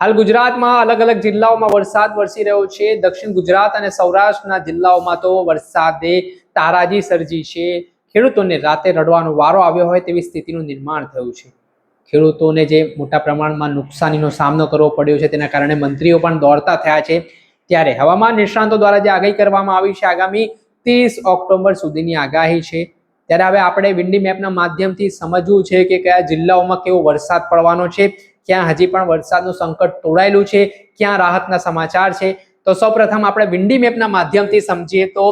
હાલ ગુજરાતમાં અલગ અલગ જિલ્લાઓમાં વરસાદ વરસી રહ્યો છે. દક્ષિણ ગુજરાત અને સૌરાષ્ટ્રના જિલ્લાઓમાં તો વરસાદે તારાજી સર્જી છે. ખેડૂતોને રાતે રડવાનો વારો આવ્યો હોય તેવી સ્થિતિનું નિર્માણ થયું છે. ખેડૂતોને જે મોટા પ્રમાણમાં નુકસાનીનો સામનો કરવો પડ્યો છે તેના કારણે મંત્રીઓ પણ દોડતા થયા છે. ત્યારે હવામાન નિષ્ણાંતો દ્વારા જે આગાહી કરવામાં આવી છે, આગામી ત્રીસ ઓક્ટોબર સુધીની આગાહી છે. ત્યારે હવે આપણે વિન્ડી મેપના માધ્યમથી સમજવું છે કે કયા જિલ્લાઓમાં કેવો વરસાદ પડવાનો છે. ક્યાં હજી પણ વરસાદનું સંકટ તોડાયેલું છે, ક્યાં રાહતના સમાચાર છે? તો સૌપ્રથમ આપણે વિન્ડી મેપના માધ્યમથી સમજીએ તો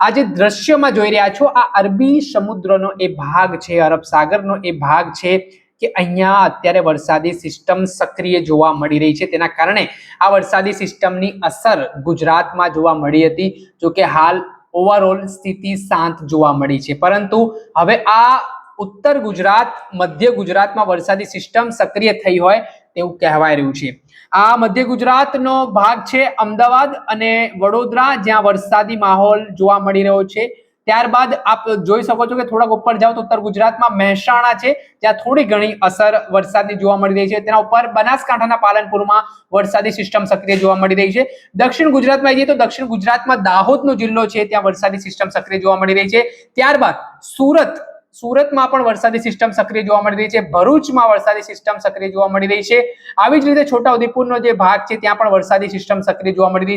આ જે દ્રશ્યમાં જોઈ રહ્યા છો, આ અરબી સમુદ્રનો એ ભાગ છે, અરબ સાગરનો એ ભાગ છે, કે અહીંયા અત્યારે વરસાદી સિસ્ટમ સક્રિય જોવા મળી રહી છે. તેના કારણે આ વરસાદી સિસ્ટમની અસર ગુજરાતમાં જોવા મળી હતી જો કે હાલ ઓવરઓલ સ્થિતિ શાંત જોવા મળી છે. પરંતુ હવે આ ઉત્તર ગુજરાત, મધ્ય ગુજરાતમાં વરસાદી સિસ્ટમ સક્રિય થઈ હોય તેવું કહેવાય રહ્યું છે. આ મધ્ય ગુજરાતનો ભાગ છે અમદાવાદ અને વડોદરા, જ્યાં વરસાદી માહોલ જોવા મળી રહ્યો છે. ત્યારબાદ આપ જોઈ શકો છો કે થોડાક ઉપર જાઓ તો ઉત્તર ગુજરાતમાં મહેસાણા છે, જ્યાં થોડી ઘણી અસર વરસાદની જોવા મળી રહી છે. તેના ઉપર બનાસકાંઠાના પાલનપુરમાં વરસાદી સિસ્ટમ સક્રિય જોવા મળી રહી છે. દક્ષિણ ગુજરાતમાં જઈએ તો દક્ષિણ ગુજરાતમાં દાહોદનો જિલ્લો છે, ત્યાં વરસાદી સિસ્ટમ સક્રિય જોવા મળી રહી છે. ત્યારબાદ સુરત સુરતમાં પણ વરસાદી સિસ્ટમ સક્રિય જોવા મળી રહી છે. ભરૂચમાં વરસાદી સિસ્ટમ સક્રિય જોવા મળી રહી છે. આવી જ રીતે છોટાઉદેપુરનો જે ભાગ છે, ત્યાં પણ વરસાદી સિસ્ટમ સક્રિય જોવા મળી રહી છે.